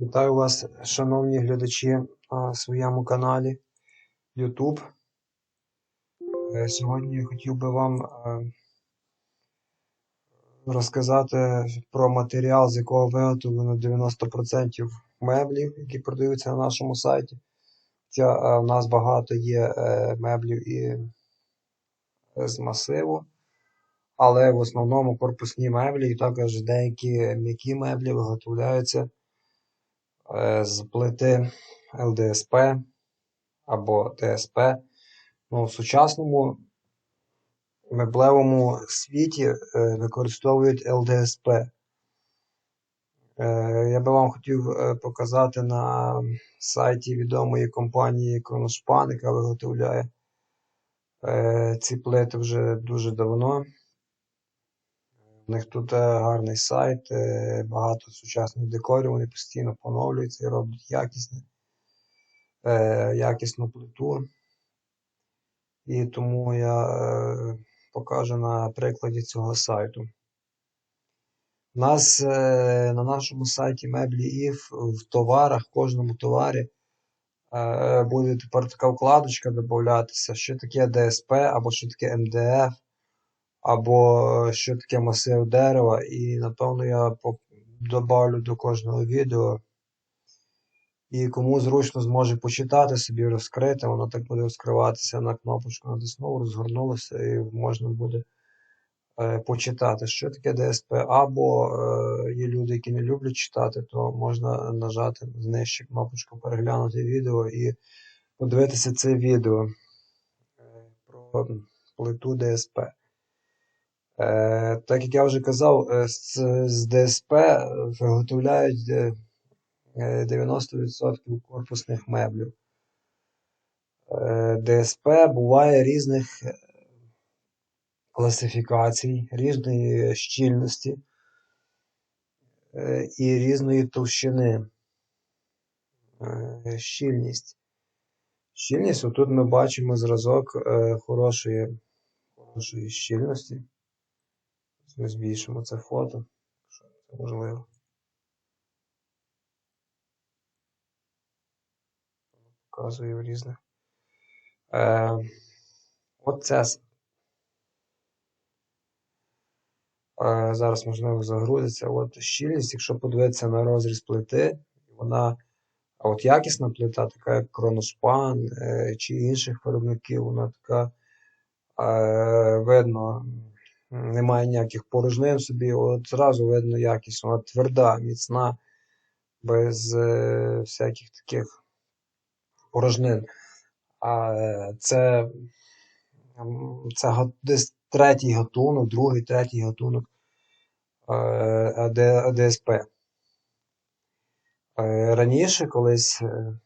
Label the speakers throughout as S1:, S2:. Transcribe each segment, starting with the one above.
S1: Вітаю вас, шановні глядачі на своєму каналі YouTube. Е, Сьогодні я хотів би вам е, розказати про матеріал, з якого виготовлено 90% меблів, які продаються на нашому сайті. Хоча е, в нас багато є меблів і з масиву, але в основному корпусні меблі і також деякі м'які меблі виготовляються з плити ЛДСП або ТСП. Ну, в сучасному меблевому світі е, використовують ЛДСП. Е, Я би вам хотів е, показати на сайті відомої компанії Кроношпан, яка виготовляє е, ці плити вже дуже давно. У них тут е, гарний сайт, е, багато сучасних декорів, вони постійно поновлюються і роблять якісне, е, якісну плиту. І тому я покажу на прикладі цього сайту. У нас на нашому сайті меблі ІФ в товарах, в кожному товарі буде тепер така вкладочка додатися, що таке ДСП, або що таке МДФ, або що таке масив дерева. І напевно я добавлю до кожного відео. І кому зручно зможе почитати собі, розкрити, воно так буде розкриватися на кнопочку натиснув, розгорнулося і можна буде е, почитати, що таке ДСП. Або е, є люди, які не люблять читати, то можна нажати знижче кнопочку переглянути відео і подивитися це відео е, про плиту ДСП. Е, так як я вже казав, е, з, з ДСП виготовляють е, е, 90% корпусних меблів. ДСП буває різних класифікацій, різної щільності і різної товщини. Щільність. Щільність, отут ми бачимо зразок хорошої, хорошої щільності. Ми збільшимо це фото, якщо це можливо. Показую в різних. Е, от це е, зараз можливо загрузиться. От щільність, якщо подивитися на розріз плити, вона, а от якісна плита, така як Кроношпан е, чи інших виробників, вона така е, видно, немає ніяких порожнин собі, от зразу видно якість, вона тверда, міцна, без е, всяких таких порожнин. А е, це, це десь третій гатунок, другий, третій гатунок е, АД, АДСП. Е, Раніше колись е,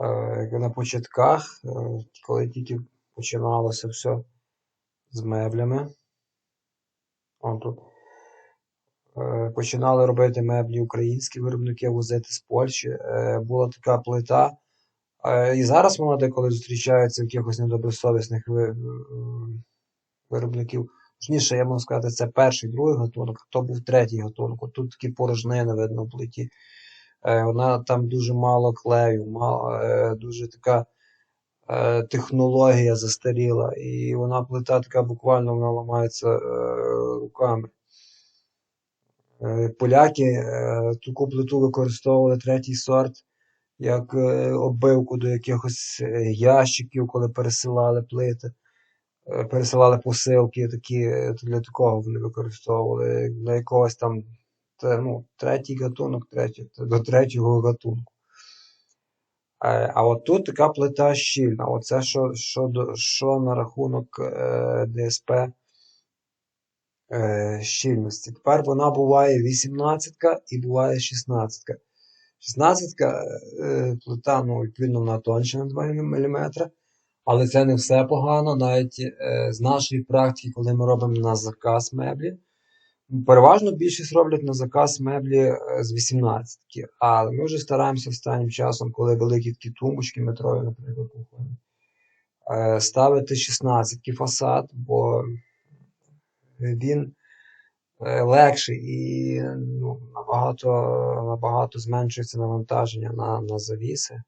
S1: е, на початках, коли тільки починалося все з меблями, он тут е, починали робити меблі українські виробники, возити з Польщі. Е, Була така плита. Е, І зараз вона деколи зустрічається в якихось недобросовісних виробників. Точніше, я можу сказати, це перший, другий гатунок, то був третій гатунок. Тут такі порожнини видно в плиті. Вона там дуже мало клею, мало, дуже така технологія застаріла. І вона плита така буквально вона ламається е, руками. Е, Поляки е, таку плиту використовували третій сорт як е, оббивку до якихось е, ящиків, коли пересилали плити, е, пересилали посилки, такі, е, для такого вони використовували, для якогось там ну, третій гатунок, третій, до третього гатунку. Е, А от тут така плита щільна. Оце що, що, що на рахунок е, ДСП е, щільності. Тепер вона буває 18 і буває 16. 16 е, плита, ну, відповідно, вона тонша на 2 мм, але це не все погано. Навіть е, з нашої практики, коли ми робимо на заказ меблі, переважно більшість роблять на заказ меблі е, з 18 але ми вже стараємося останнім часом, коли великі такі тумбочки метрові, наприклад, кухонні, е, ставити 16 фасад, бо він е, легший і ну, набагато, набагато зменшується навантаження на, на завіси.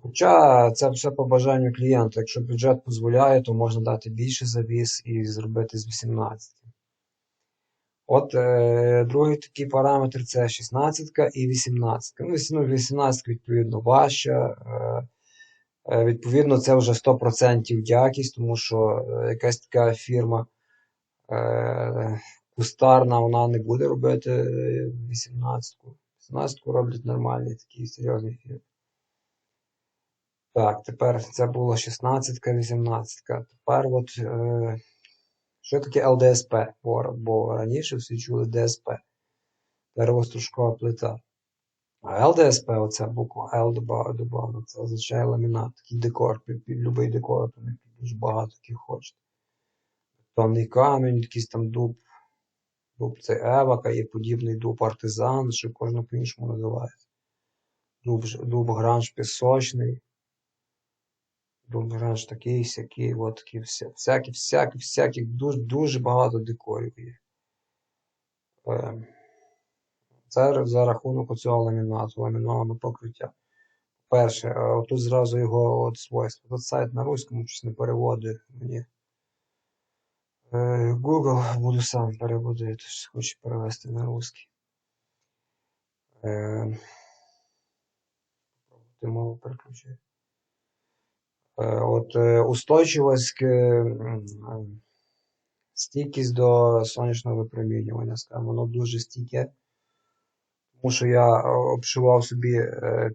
S1: Хоча це все по бажанню клієнта. Якщо бюджет дозволяє, то можна дати більше завіс і зробити з 18. От е, другий такий параметр це 16 і 18. Ну, 18 відповідно важча. Е, е, відповідно, це вже 100% якість, тому що е, якась така фірма е, кустарна, вона не буде робити 18. 18 роблять нормальні такі серйозні фірми. Так, тепер це було 16, 18. Тепер от. Е, що таке ЛДСП? Бо, раніше всі чули ДСП. Деревостружкова плита. А ЛДСП, оця буква Л добавлена, це означає ламінат, такий декор, під, під будь-який декор, то дуже багато таких хочете. Тонний камінь, якийсь там дуб. Дуб це Евака, є подібний дуб артизан, що кожен по-іншому називається. Дуб, дуб гранж пісочний. Бомбранж такий, сякий, от такі вся, всякі, всякі, всякі, дуже дуже багато декорів є. Е, це за рахунок цього ламінату, ламінованого покриття. Перше, е, тут зразу його от свойства. Тут сайт на руському щось не переводить мені. Е, Google буду сам переводити, хочу перевести на русский. Ти мову переключити. Е, от е, устойчивость, е, стійкість до сонячного випромінювання, воно дуже стійке. Тому що я обшивав собі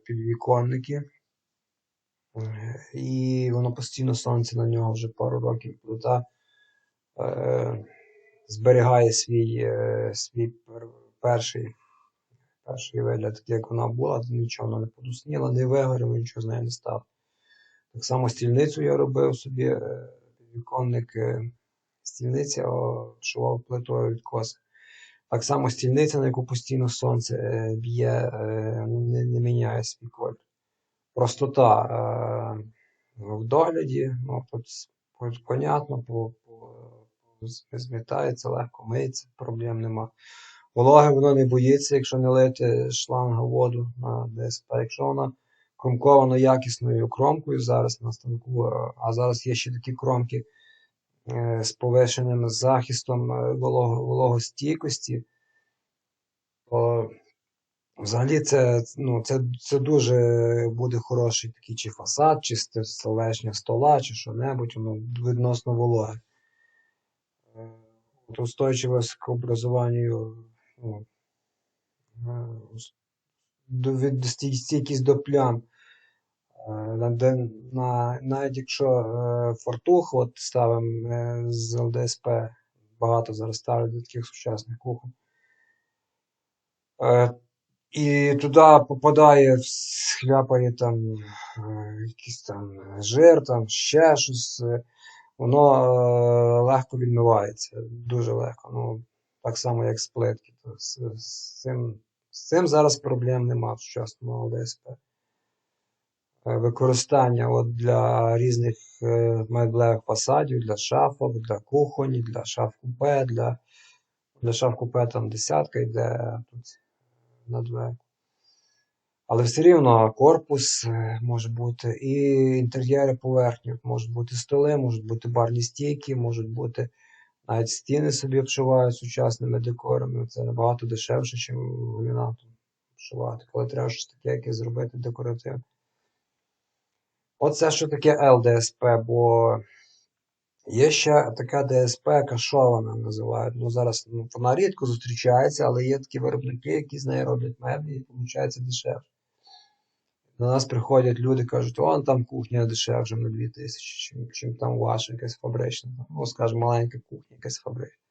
S1: підвіконники, і воно постійно сонце на нього вже пару років плита зберігає свій свій перший перший вигляд, як вона була, нічого вона не подусніла, не вигоріло, нічого з нею не стало. Так само стільницю я робив собі, е, віконник е, стільниця обшивав плитою відкос. Так само стільниця, на яку постійно сонце е, б'є, не, не міняє свій колір. Простота в догляді, ну, тут понятно, по, по, змітається, легко миється, проблем нема. Вологи воно не боїться, якщо не лити шланга воду на ДСП. Якщо вона кромковано якісною кромкою зараз на станку, а зараз є ще такі кромки е, з повишеним захистом е, вологостійкості. То Взагалі це ну, це, це дуже буде хороший такий чи фасад, чи столешня стола, чи що-небудь, воно відносно вологе. Е, устойчивость к образуванню ну, до, стійкість до плям. Е, на, навіть якщо е, фортух от ставимо е, з ЛДСП, багато зараз ставлять таких сучасних кухонь. І туди попадає, хляпає там якийсь там жир, там ще щось, воно легко відмивається, дуже легко. Ну, Так само, як з плитки. З, з, цим, з цим зараз проблем нема в сучасному ЛДСП. Е, використання от для різних е, меблевих фасадів, для шафок, для кухонь, для шаф купе, для для шаф купе там десятка йде тут на двері. Але все рівно корпус е, може бути і інтер'єри поверхні, можуть бути столи, можуть бути барні стійки, можуть бути навіть стіни собі обшивають сучасними декорами. Це набагато дешевше, ніж ламінатом обшивати. Коли треба щось таке, яке зробити декоративно. Оце що таке ЛДСП, бо є ще така ДСП, кашована називають. Ну, Зараз ну, вона рідко зустрічається, але є такі виробники, які з неї роблять меблі і виходить дешевше. До нас приходять люди кажуть, вон там кухня дешевше на 2000, чим, чим там ваша якась фабрична. Ну, скажімо, маленька кухня, якась фабрична.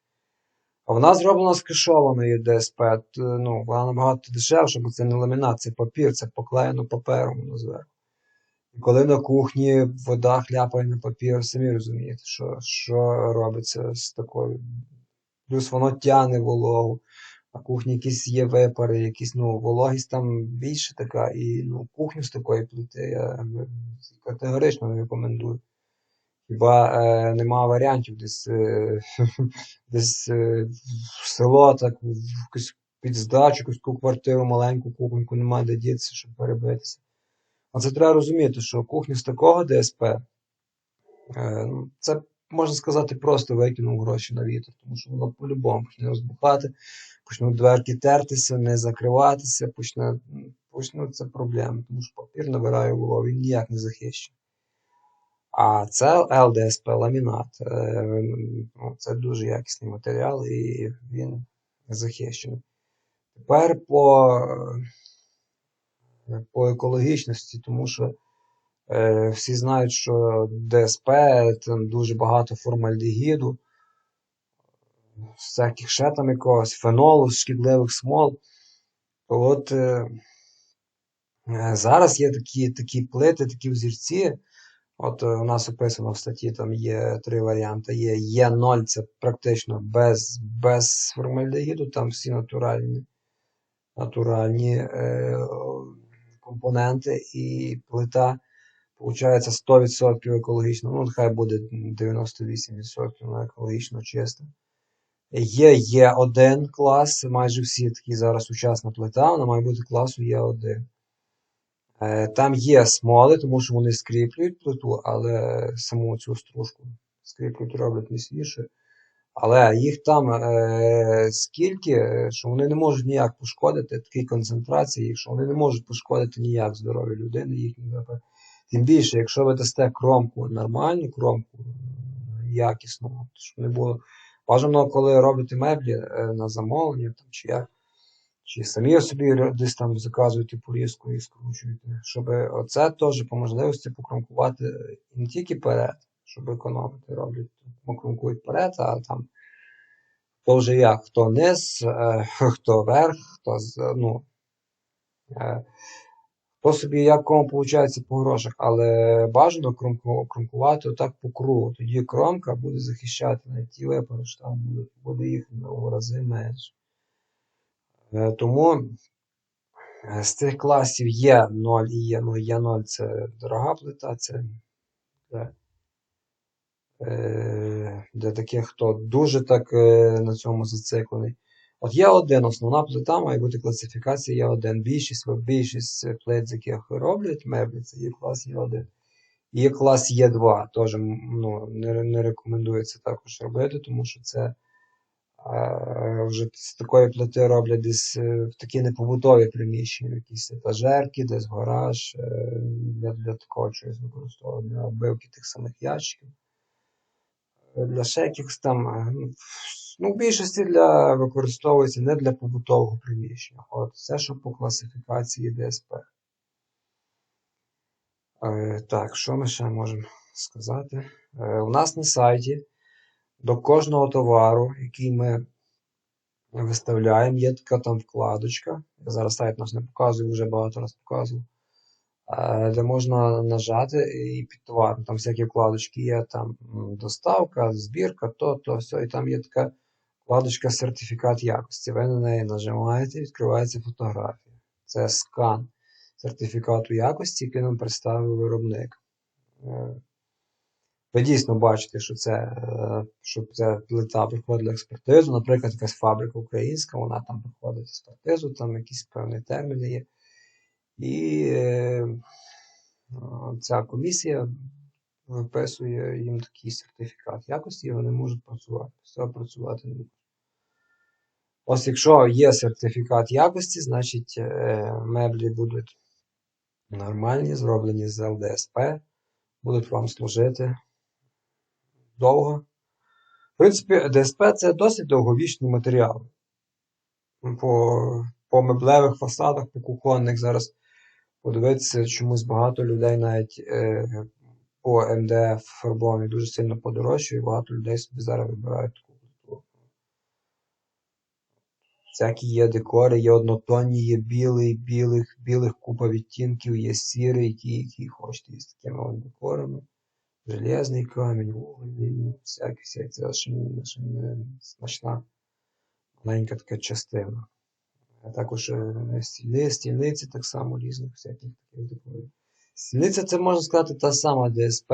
S1: А вона зроблена з кашованої ДСП. Ну, Вона набагато дешевша, бо це не ламінат, це папір, це поклеєно папером зверху. Коли на кухні вода хляпає на папір, самі розумієте, що що робиться з такою. Плюс воно тяне вологу. На кухні якісь є випари, якісь ну, вологість там більше така, і ну, кухню з такої плити я категорично не рекомендую. Хіба е, нема варіантів десь, е, десь е, в село, так, в якусь під здачу, якусь квартиру, маленьку кухоньку, немає де дітися, щоб перебитися. А це треба розуміти, що кухня з такого ДСП, е, ну, це, можна сказати, просто викинув гроші на вітер, тому що воно по-любому почне розбухати, почнуть дверки тертися, не закриватися, почне, почнуться проблеми, тому що папір набирає голову, він ніяк не захищений. А це ЛДСП ламінат. Е, ну, Це дуже якісний матеріал і він захищений. Тепер по по екологічності, тому що е, всі знають, що ДСП там дуже багато формальдегіду, всяких ще там якогось фенолу, шкідливих смол. От е, зараз є такі такі плити, такі взірці. От у нас описано в статті там є три варіанти. Є Е0, це практично без без формальдегіду, там всі натуральні натуральні е, компоненти, і плита, виходить, 100% екологічно, ну, хай буде 98% екологічно чиста. Є Є1 клас, майже всі такі зараз сучасна плита, вона має бути класу Є1. Е, там є смоли, тому що вони скріплюють плиту, але саму цю стружку скріплюють, роблять міцніше. Але їх там е, скільки, що вони не можуть ніяк пошкодити такій концентрації, що вони не можуть пошкодити ніяк здоров'я людини. їхні Тим більше, якщо ви дасте кромку нормальну, кромку якісну, щоб не було. Бажано, коли робите меблі е, на замовлення там, чи як, чи самі собі десь там заказуєте порізку і скручуєте, щоб оце теж по можливості покромкувати не тільки перед щоб економити, роблять макрункують вперед, а там вже як, хто низ, е, хто верх, хто ну, е, хто собі як кому виходить по грошах, але бажано кромкувати отак по кругу. Тоді кромка буде захищати на ті випадки, що там буде, буде їх в рази менше. Е, тому з цих класів є 0 і є 0, є 0 це дорога плита, це для таких, хто дуже так е, на цьому зациклений. От є один, основна плита має бути класифікація є один. Більшість більшість плит, з яких роблять меблі, це є клас є 1 Є клас Є2, теж ну, не не рекомендується також робити, тому що це а, вже з такої плити роблять десь е, в такі непобутові приміщення, якісь етажерки, десь гараж, для для такого чогось використовують для оббивки тих самих ящиків для якихось там. Е, ну, ну, в більшості для використовується не для побутового приміщення. От Все, що по класифікації ДСП. Е, Так, що ми ще можемо сказати? Е, У нас на сайті до кожного товару, який ми виставляємо, є така там вкладочка. Я зараз сайт наш не показую, вже багато раз показував де можна нажати і під товаром. Там всякі вкладочки є, там доставка, збірка, то, то, все. І там є така вкладочка сертифікат якості. Ви на неї нажимаєте і відкривається фотографія. Це скан сертифікату якості, який нам представив виробник. Е, ви дійсно бачите, що це е, що ця плита проходить експертизу. Наприклад, якась фабрика українська, вона там проходить експертизу, там якісь певні терміни є. І е, ця комісія виписує їм такий сертифікат якості, і вони можуть працювати. Все працювати не можуть. Ось якщо є сертифікат якості, значить е, меблі будуть нормальні, зроблені з ЛДСП, будуть вам служити довго. В принципі, ДСП це досить довговічний матеріал. По по меблевих фасадах, по кухонних зараз подивитися, чомусь багато людей навіть е, по МДФ фарбований дуже сильно подорожчує, і багато людей собі зараз вибирають таку культуру. Всякі є декори, є однотонні, є білий, білих, білих купа відтінків, є сірий, ті, які хочете, з такими декорами. Железний камінь, вугільний, всякі, всякі, це смачна маленька така частина а також е, стільниці так само різних всяких таких декорів. Стільниця це можна сказати та сама ДСП,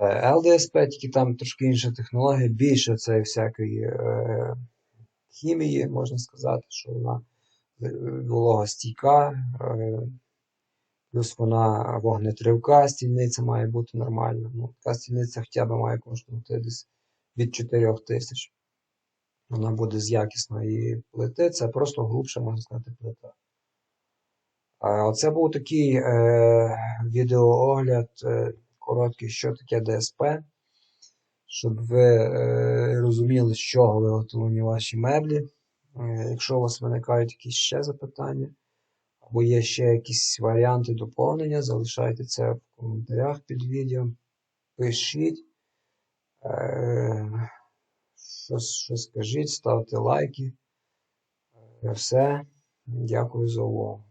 S1: Е, LDSP, тільки там трошки інша технологія, більше це всякої е, хімії, можна сказати, що вона вологостійка, е, плюс вона вогнетривка, стільниця має бути нормальна. Ну, така стільниця хоча б має коштувати десь від 4 тисяч. Вона буде з якісної плити, це просто грубша, можна сказати, плита. Оце був такий е, відеоогляд е, короткий, що таке ДСП, щоб ви е, розуміли, з чого виготовлені ваші меблі. Е, якщо у вас виникають якісь ще запитання, або є ще якісь варіанти доповнення, залишайте це в коментарях під відео. Пишіть. Е, щось, щось скажіть, ставте лайки. Е, Все. Дякую за увагу.